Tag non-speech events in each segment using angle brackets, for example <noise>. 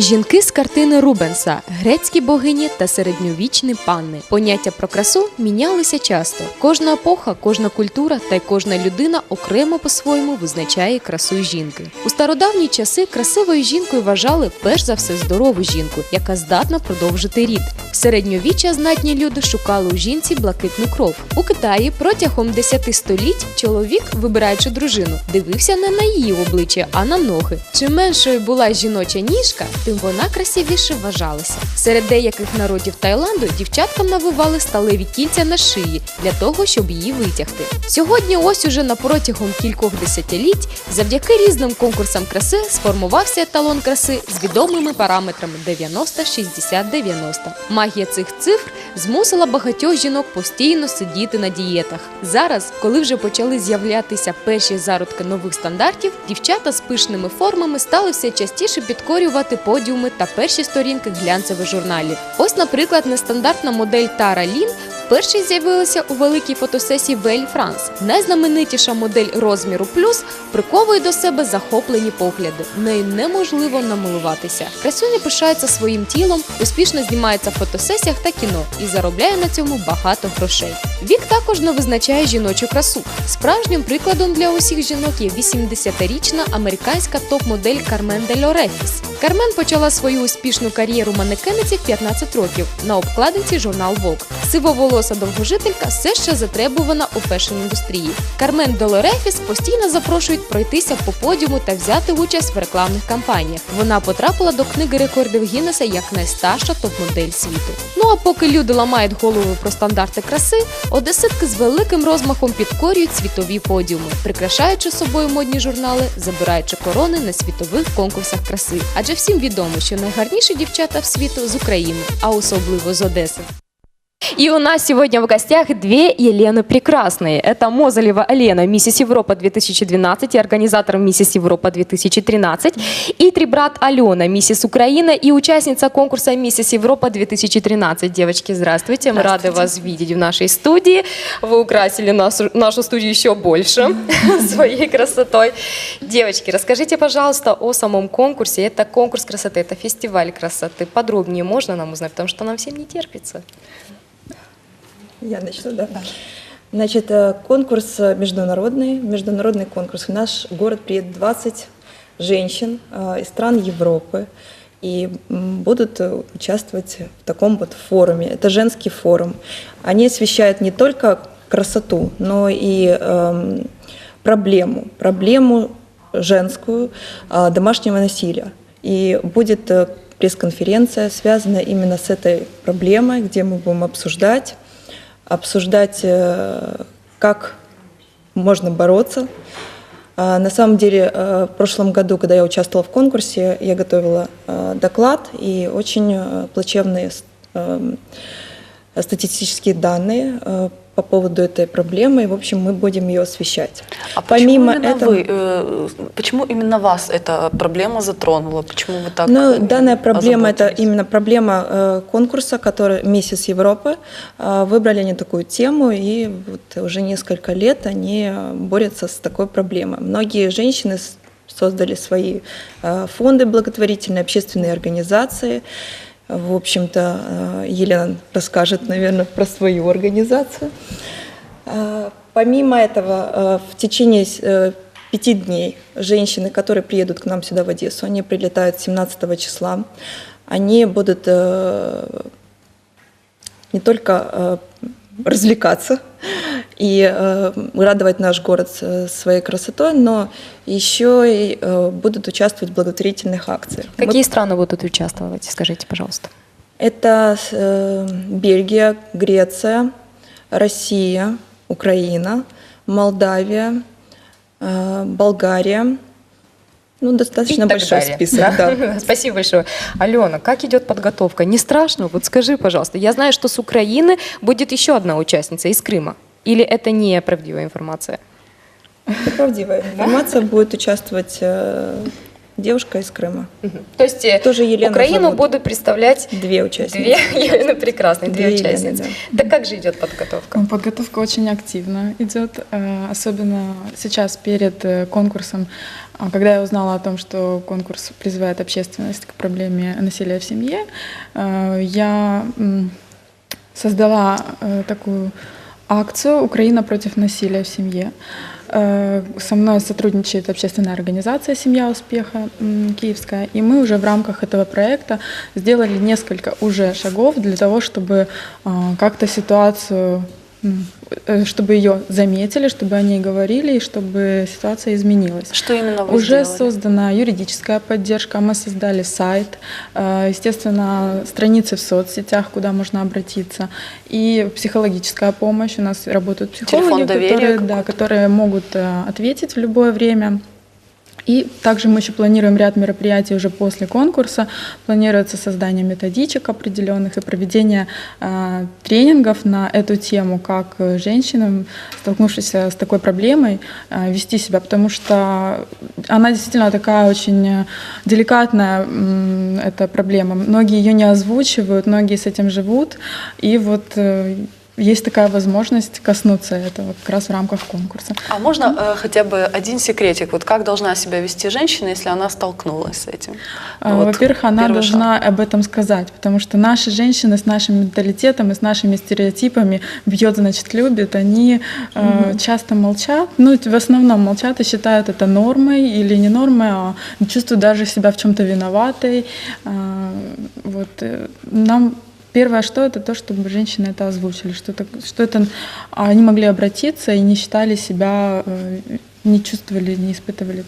Жінки з картини Рубенса, грецькі богині та середньовічні панни. Поняття про красу мінялися часто. Кожна епоха, кожна культура та й кожна людина окремо по-своєму визначає красу жінки. У стародавні часи красивою жінкою вважали перш за все здорову жінку, яка здатна продовжити рід. В середньовіччя знатні люди шукали у жінці блакитну кров. У Китаї протягом 10 століть чоловік, вибираючи дружину, дивився не на її обличчя, а на ноги. Чим меншою була жіноча ніжка, тим вона красивіше вважалася. Серед деяких народів Таїланду дівчаткам навивали сталеві кільця на шиї для того, щоб її витягти. Сьогодні, ось уже на протягом кількох десятиліть, завдяки різним конкурсам краси сформувався еталон краси з відомими параметрами 90, 60, 90. Магія цих цифр змусила багатьох жінок постійно сидіти на дієтах. Зараз, коли вже почали з'являтися перші зародки нових стандартів, дівчата з пишними формами стали все частіше підкорювати подіуми та перші сторінки глянцевих журналів. Ось, наприклад, нестандартна модель Тара Лін вперше з'явилася у великій фотосесії Вель Франс. Найзнаменитіша модель розміру плюс приковує до себе захоплені погляди. Нею неможливо намилуватися. Красуня пишається своїм тілом, успішно знімається в фотосесіях та кіно і заробляє на цьому багато грошей. Вік також не визначає жіночу красу. Справжнім прикладом для усіх жінок є 80-річна американська топ-модель Кармен Дель Орефіс. Кармен почала свою успішну кар'єру манекениці в 15 років на обкладинці журнал Vogue. Сивоволоса довгожителька все ще затребувана у фешн-індустрії. Кармен Долорефіс постійно запрошують пройтися по подіуму та взяти участь в рекламних кампаніях. Вона потрапила до книги рекордів Гіннеса як найстарша топ-модель світу. Ну а поки люди ламають голову про стандарти краси, одеситки з великим розмахом підкорюють світові подіуми, прикрашаючи собою модні журнали, забираючи корони на світових конкурсах краси. Адже всім відомо, що найгарніші дівчата в світу з України, а особливо з Одеси. И у нас сегодня в гостях две Елены прекрасные. Это Мозолева Алена, Миссис Европа 2012 и организатор Миссис Европа 2013. И Трибрат Алена, Миссис Украина и участница конкурса Миссис Европа 2013. Девочки, здравствуйте. Мы рады вас видеть в нашей студии. Вы украсили нашу, нашу студию еще больше <laughs> своей красотой. Девочки, расскажите, пожалуйста, о самом конкурсе. Это конкурс красоты, это фестиваль красоты. Подробнее можно нам узнать, потому что нам всем не терпится. Я начну, да? Значит, э, конкурс э, международный, международный конкурс. В наш город приедет 20 женщин э, из стран Европы и будут э, участвовать в таком вот форуме. Это женский форум. Они освещают не только красоту, но и эм, проблему, проблему женскую а, домашнего насилия. И будет э, пресс-конференция, связанная именно с этой проблемой, где мы будем обсуждать обсуждать, э, как можно бороться. А, На самом деле, э, в прошлом году, когда я участвовала в конкурсе, я готовила э, доклад и очень плачевные эм, статистические данные по поводу этой проблемы. И, в общем, мы будем ее освещать. А почему Помимо именно этого- вы, э, почему именно вас эта проблема затронула? Почему вы так? Ну, э, данная проблема это именно проблема э, конкурса, который Миссис Европы э, выбрали они такую тему, и вот уже несколько лет они э, борются с такой проблемой. Многие женщины создали свои э, фонды благотворительные, общественные организации. В общем-то, э, Елена расскажет, наверное, про свою организацию. Э, Помимо этого, э, в течение э, пяти дней женщины, которые приедут к нам сюда в Одессу, они прилетают 17 числа, они будут не только развлекаться и э, радовать наш город с- своей красотой, но еще и э, будут участвовать в благотворительных акциях. Мы Какие страны будут участвовать? Скажите, пожалуйста. это э, Бельгия, Греция, Россия, Украина, Молдавия, э, Болгария. Ну, достаточно большой далее. список, да. <laughs> Спасибо большое. Алена, как идет подготовка? Не страшно? Вот скажи, пожалуйста. Я знаю, что с Украины будет еще одна участница из Крыма. Или это не правдивая информация? Это правдивая информация. Будет участвовать э, девушка из Крыма. То есть э, Тоже Елена Украину зовут. будут представлять Две участницы. две <laughs> Елены прекрасные, две, Две Елены, участницы. да. Так как же идет подготовка? Ну, Подготовка очень активно идет, э, особенно сейчас перед конкурсом А Когда я узнала о том, что конкурс призывает общественность к проблеме насилия в семье, я создала такую акцию «Украина против насилия в семье». Э, Со мной сотрудничает общественная организация «Семья успеха» киевская, и мы уже в рамках этого проекта сделали несколько уже шагов для того, чтобы а, как-то ситуацию, э, чтобы ее заметили, чтобы о ней говорили, и чтобы ситуация изменилась. Что именно вы Уже сделали? создана юридическая поддержка, мы создали сайт, э, естественно, страницы в соцсетях, куда можно обратиться, и психологическая помощь. У нас работают психологи, которые, да, которые могут э, ответить в любое время. И также мы еще планируем ряд мероприятий уже после конкурса. Планируется создание методичек определенных и проведение э, тренингов на эту тему, как э, женщинам, столкнувшись с такой проблемой, э, вести себя, потому что она действительно такая очень э, деликатная, м, эта проблема. Многие ее не озвучивают, многие с этим живут, и вот э, есть такая возможность коснуться этого как раз в рамках конкурса. А можно э, хотя бы один секретик? Вот как должна себя вести женщина, если она столкнулась с этим? А, Вот Во-первых, она должна об этом сказать, потому что наши женщины с нашим менталитетом и с нашими стереотипами бьет, значит, любит, они э, часто молчат, ну, в основном молчат и считают это нормой или не нормой, а чувствуют даже себя в чем-то виноватой. А, Вот э, нам Первое, что это то, чтобы женщины это озвучили, что это, что это а, они могли обратиться и не считали себя, э, не чувствовали, не испытывали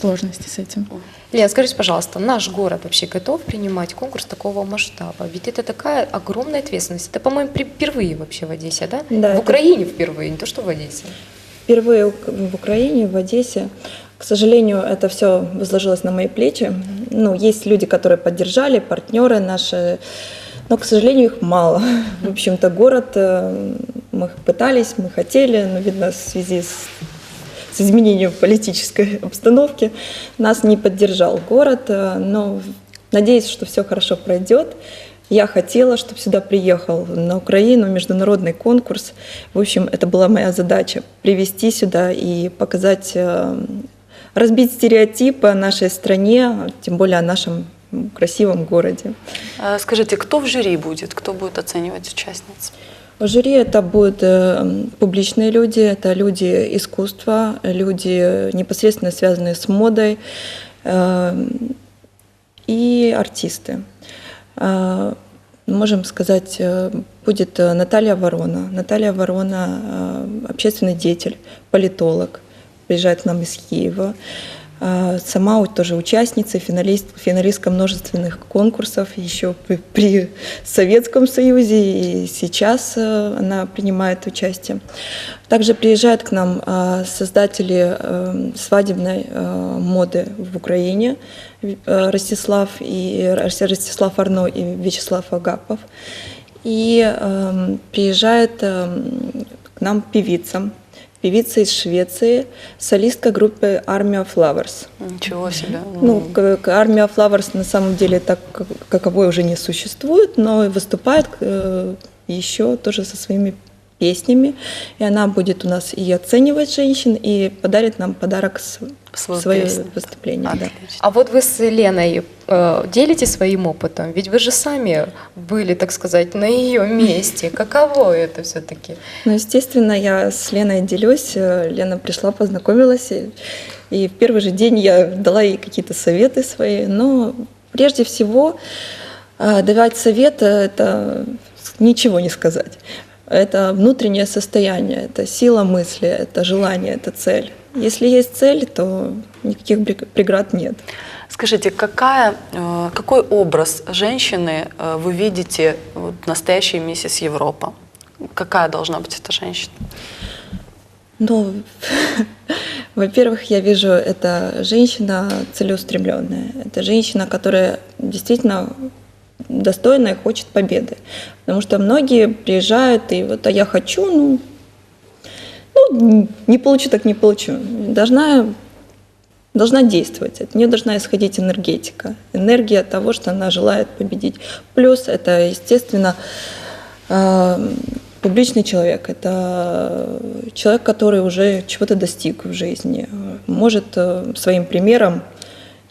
сложности с этим. Лен, скажите, пожалуйста, наш город вообще готов принимать конкурс такого масштаба? Ведь это такая огромная ответственность. Это, по-моему, впервые вообще в Одессе, да? Да, В это- Украине впервые, не то что в Одессе. Впервые в Украине, в Одессе. К сожалению, это все возложилось на мои плечи. Ну, есть люди, которые поддержали, партнеры наши, но, к сожалению, их мало. <laughs> В общем-то, город, э, мы пытались, мы хотели, но, видно, в связи с, с изменением политической <laughs> обстановки нас не поддержал город, э, но надеюсь, что все хорошо пройдет. Я хотела, чтобы сюда приехал на Украину международный конкурс. В общем, это была моя задача привести сюда и показать, э, разбить стереотипы о нашей стране, тем более о нашем красивом городе. Э, Скажите, кто в жюри будет? Кто будет оценивать участниц? В жюри это будут э, публичные люди, это люди искусства, люди непосредственно связанные с модой э, и артисты. Э, Можем сказать, э, будет э, Наталья Ворона. Наталья Ворона э, общественный деятель, политолог, приезжает к нам из Киева. А, Сама тоже участница, финалист, финалистка множественных конкурсов еще при, при Советском Союзе, и сейчас э, она принимает участие. Также приезжают к нам а, создатели э, свадебной э, моды в Украине, э, Ростислав, и, Ростислав Арно и Вячеслав Агапов. И эм, приезжает эм, к нам певица, певица из Швеции, солистка группы Army of Flowers. Ничего себе. Ну, к- к Army of Flowers на самом деле так как- каковой уже не существует, но выступает э, еще тоже со своими песнями. И она будет у нас и оценивать женщин, и подарит нам подарок с, свое песню. выступление. да. Отлично. А вот вы с Леной э, делитесь своим опытом? Ведь вы же сами были, так сказать, на ее месте. Каково это все-таки? Ну, естественно, я с Леной делюсь. Э, Лена пришла, познакомилась, и, и в первый же день я дала ей какие-то советы свои. Но прежде всего э, давать совет – это ничего не сказать. Это внутреннее состояние, это сила мысли, это желание, это цель. Если есть цель, то никаких преград нет. Скажите, какая, э, какой образ женщины э, вы видите вот, настоящей миссис Европа? Какая должна быть эта женщина? Ну, <laughs> во-первых, я вижу, это женщина целеустремленная. Это женщина, которая действительно достойна и хочет победы. Потому что многие приезжают и вот, а я хочу, ну, ну не получу, так не получу. Должна, должна действовать. От нее должна исходить энергетика. Энергия того, что она желает победить. Плюс это, естественно, э, публичный человек, это человек, который уже чего-то достиг в жизни, может э, своим примером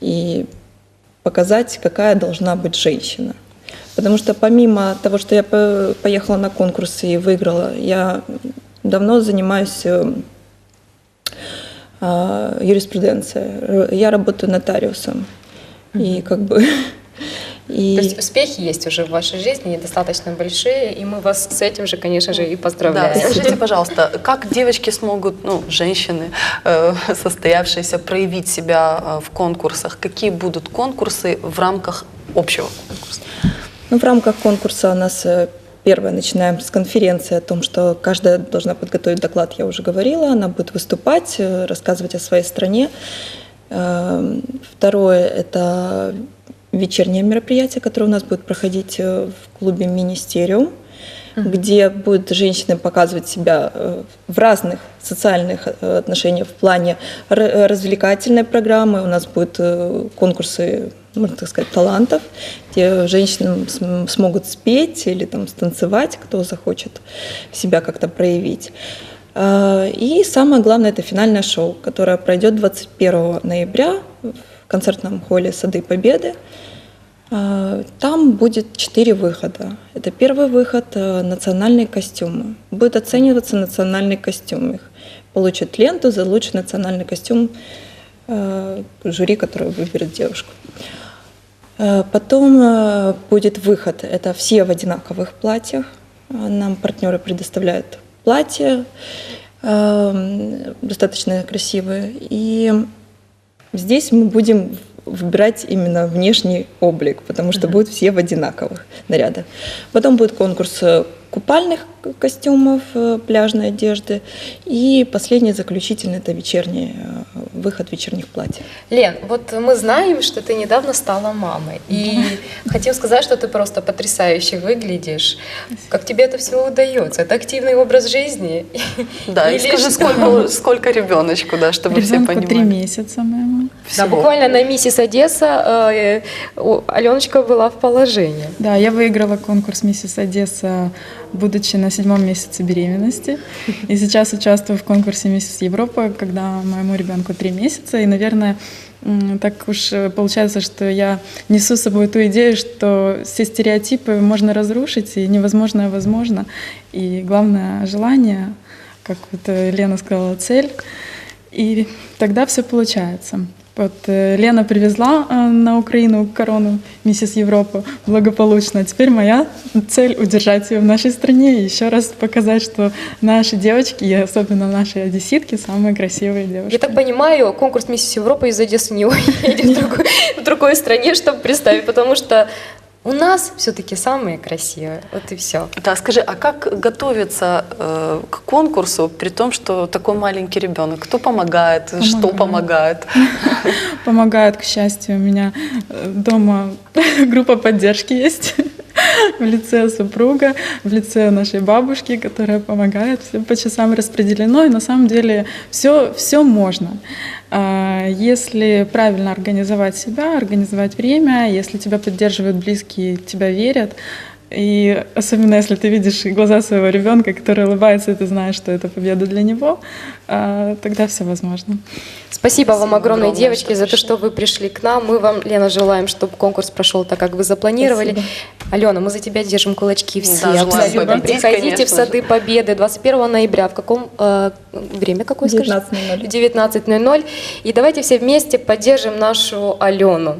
и показать, какая должна быть женщина. Потому что помимо того, что я по- поехала на конкурс и выиграла, я давно занимаюсь э, а, юриспруденцией. Я работаю нотариусом. И как бы... <laughs> И... То есть успехи есть уже в вашей жизни, и достаточно большие, и мы вас с этим же, конечно же, и Да, поздравляем. скажите, пожалуйста, как девочки смогут, ну, женщины, э, <laughs> состоявшиеся, проявить себя э, в конкурсах? Какие будут конкурсы в рамках общего конкурса? Ну, в рамках конкурса у нас э, первое начинаем с конференции о том, что каждая должна подготовить доклад, я уже говорила, она будет выступать, э, рассказывать о своей стране. Эм, Второе – это вечернее мероприятие, которое у нас будет проходить э, в клубе «Министериум», где будут женщины показывать себя э, в разных социальных э, отношениях в плане развлекательной программы. У нас будут конкурсы, можно так сказать, талантов, где женщины см- смогут спеть или там станцевать, кто захочет себя как-то проявить. А, И самое главное – это финальное шоу, которое пройдет 21 ноября в концертном холле «Сады Победы». А, Там будет четыре выхода. Это первый выход э, – национальные костюмы. Будет оцениваться национальный костюм. Их получат ленту за лучший национальный костюм э, жюри, которое выберет девушку. Э, Потом будет выход. Это все в одинаковых платьях. Нам партнеры предоставляют платья достаточно красивые. И здесь мы будем выбирать именно внешний облик, потому что будут все в одинаковых нарядах. Потом будет конкурс э, купальных костюмов, э, пляжной одежды. И последний, заключительный, это вечерний э, выход вечерних платьев. Лен, вот мы знаем, что ты недавно стала мамой. И <laughs> хотим сказать, что ты просто потрясающе выглядишь. Как тебе это все удается? Это активный образ жизни? Да, и Или скажи, что? сколько, <laughs> сколько ребеночку, да, чтобы все понимали. три месяца моему. Да, буквально на миссис Одесса э, у- Аленочка была в положении. Да, я выиграла конкурс «Миссис Одесса», будучи на седьмом месяце беременности. И сейчас участвую в конкурсе «Миссис Европа», когда моему ребенку три месяца. И, наверное, так уж э, получается, что я несу с собой ту идею, что все стереотипы можно разрушить, и невозможное возможно. И главное — желание, как вот э, Лена сказала, цель. И тогда все получается. Вот э, Лена привезла э, на Украину корону миссис Европа благополучно. Теперь моя цель удержать ее в нашей стране и еще раз показать, что наши девочки, и особенно наши одесситки, самые красивые девушки. Я так понимаю, конкурс «Миссис Европа» из Одессы не уедет в другой, в другой стране, чтобы представить, потому что у нас все-таки самые красивые. Вот и все. Да, скажи, а как готовиться э, к конкурсу, при том, что такой маленький ребенок? Кто помогает? Что помогает? <laughs> Помогают, к счастью, у меня э, дома <laughs> группа поддержки есть в лице супруга, в лице нашей бабушки, которая помогает. Все по часам распределено, и на самом деле все, все можно. А, Если правильно организовать себя, организовать время, если тебя поддерживают близкие, тебя верят, и особенно если ты видишь глаза своего ребенка, который улыбается, и ты знаешь, что это победа для него, а, тогда все возможно. Спасибо, вам Спасибо огромное, огромное, девочки, что за то, что вы пришли к нам. Мы вам, Лена, желаем, чтобы конкурс прошел так, как вы запланировали. Алена, мы за тебя держим кулачки все. желаем Абсолютно. Приходите в Сады Победы 21 ноября. В каком э, время какое, скажи? 19:00. 19.00. И давайте все вместе поддержим нашу Алену.